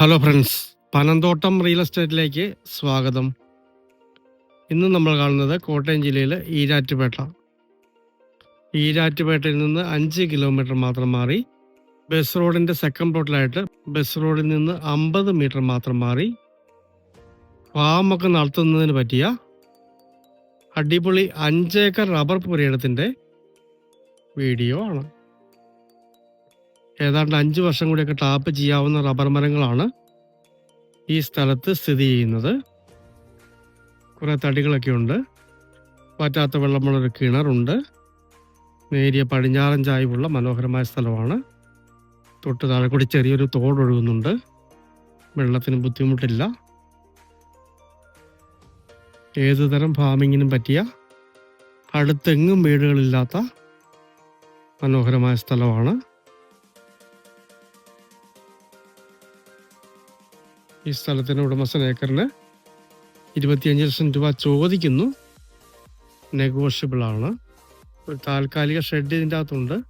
Hello friends Panamthottam real എസ്റ്റേറ്റിലേക്ക് സ്വാഗതം. ഇന്ന് നമ്മൾ കാണുന്നത് കോട്ടയം ജില്ലയിലെ ഈരാറ്റുപേട്ട. ഈരാറ്റുപേട്ടയിൽ നിന്ന് അഞ്ച് കിലോമീറ്റർ മാത്രം മാറി ബസ് റോഡിന്റെ സെക്കൻഡ് പ്ലോട്ടിലായിട്ട് ബസ് റോഡിൽ നിന്ന് അമ്പത് മീറ്റർ മാത്രം മാറി ഫാമൊക്കെ നടത്തുന്നതിന് പറ്റിയ അടിപൊളി അഞ്ചേക്കർ റബ്ബർ പുരയിടത്തിന്റെ വീഡിയോ ആണ്. ഏതാണ്ട് അഞ്ച് വർഷം കൂടിയൊക്കെ ടാപ്പ് ചെയ്യാവുന്ന റബ്ബർ മരങ്ങളാണ് ഈ സ്ഥലത്ത് സ്ഥിതി ചെയ്യുന്നത്. കുറേ തടികളൊക്കെ ഉണ്ട്. പറ്റാത്ത വെള്ളമുള്ളൊരു കിണറുണ്ട്. നേരിയ പടിഞ്ഞാറൻ ചായ്വുള്ള മനോഹരമായ സ്ഥലമാണ്. തൊട്ട് താഴെ കൂടി ചെറിയൊരു തോടൊഴുകുന്നുണ്ട്. വെള്ളത്തിന് ബുദ്ധിമുട്ടില്ല. ഏതു തരം ഫാമിങ്ങിനും പറ്റിയ അടുത്തെങ്ങും വീടുകളില്ലാത്ത മനോഹരമായ സ്ഥലമാണ്. ഈ സ്ഥലത്തിന് ഉടമസ്ഥൻ ഏക്കറിന് ഇരുപത്തിയഞ്ച് ലക്ഷം രൂപ ചോദിക്കുന്നു. നെഗോഷ്യബിൾ ആണ്. ഒരു താൽക്കാലിക ഷെഡ് ഇതിന്റെ അകത്തുണ്ട്.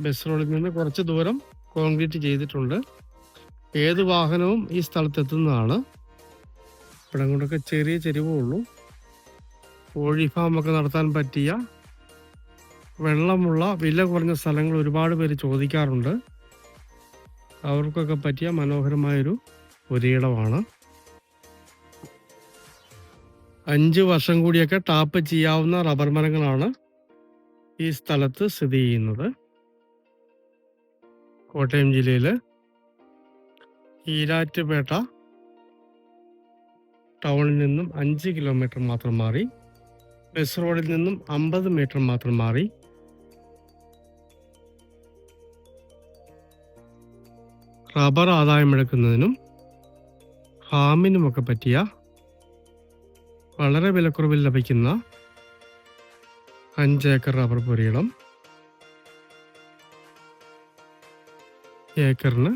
ബസ് റോഡിൽ നിന്ന് കുറച്ച് ദൂരം കോൺക്രീറ്റ് ചെയ്തിട്ടുണ്ട്. ഏത് വാഹനവും ഈ സ്ഥലത്തെത്തുന്നതാണ്. ഇവിടെ കൊണ്ടൊക്കെ ചെറിയ ചെരിവേ ഉള്ളൂ. കോഴി ഫാമൊക്കെ നടത്താൻ പറ്റിയ വെള്ളമുള്ള വില കുറഞ്ഞ സ്ഥലങ്ങൾ ഒരുപാട് പേര് ചോദിക്കാറുണ്ട്. അവർക്കൊക്കെ പറ്റിയ മനോഹരമായൊരു ഒരിടമാണ്. അഞ്ച് വർഷം കൂടിയൊക്കെ ടാപ്പ് ചെയ്യാവുന്ന റബ്ബർ മരങ്ങളാണ് ഈ സ്ഥലത്ത് സ്ഥിതി ചെയ്യുന്നത്. കോട്ടയം ജില്ലയിൽ ഈരാറ്റുപേട്ട ടൗണിൽ നിന്നും അഞ്ച് കിലോമീറ്റർ മാത്രം മാറി ബസ് റോഡിൽ നിന്നും അമ്പത് മീറ്റർ മാത്രം മാറി റബ്ബർ ആദായമെടുക്കുന്നതിനും ഫാമിനുമൊക്കെ പറ്റിയ വളരെ വിലക്കുറവിൽ ലഭിക്കുന്ന അഞ്ചേക്കർ റബ്ബർ പുരയിടം ഏക്കറിന്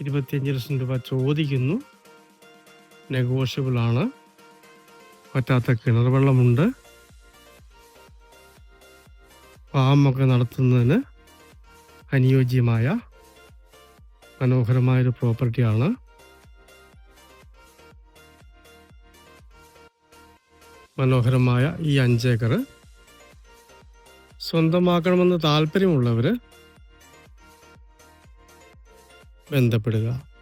ഇരുപത്തിയഞ്ച് ലക്ഷം രൂപ ചോദിക്കുന്നു. നെഗോഷ്യബിൾ ആണ് പറ്റാത്ത കിണർ വെള്ളമുണ്ട്. ഫാമൊക്കെ നടത്തുന്നതിന് അനുയോജ്യമായ മനോഹരമായൊരു പ്രോപ്പർട്ടിയാണ്. മനോഹരമായ ഈ അഞ്ചേക്കർ സ്വന്തമാക്കണമെന്ന് താല്പര്യമുള്ളവർ ബന്ധപ്പെടുക.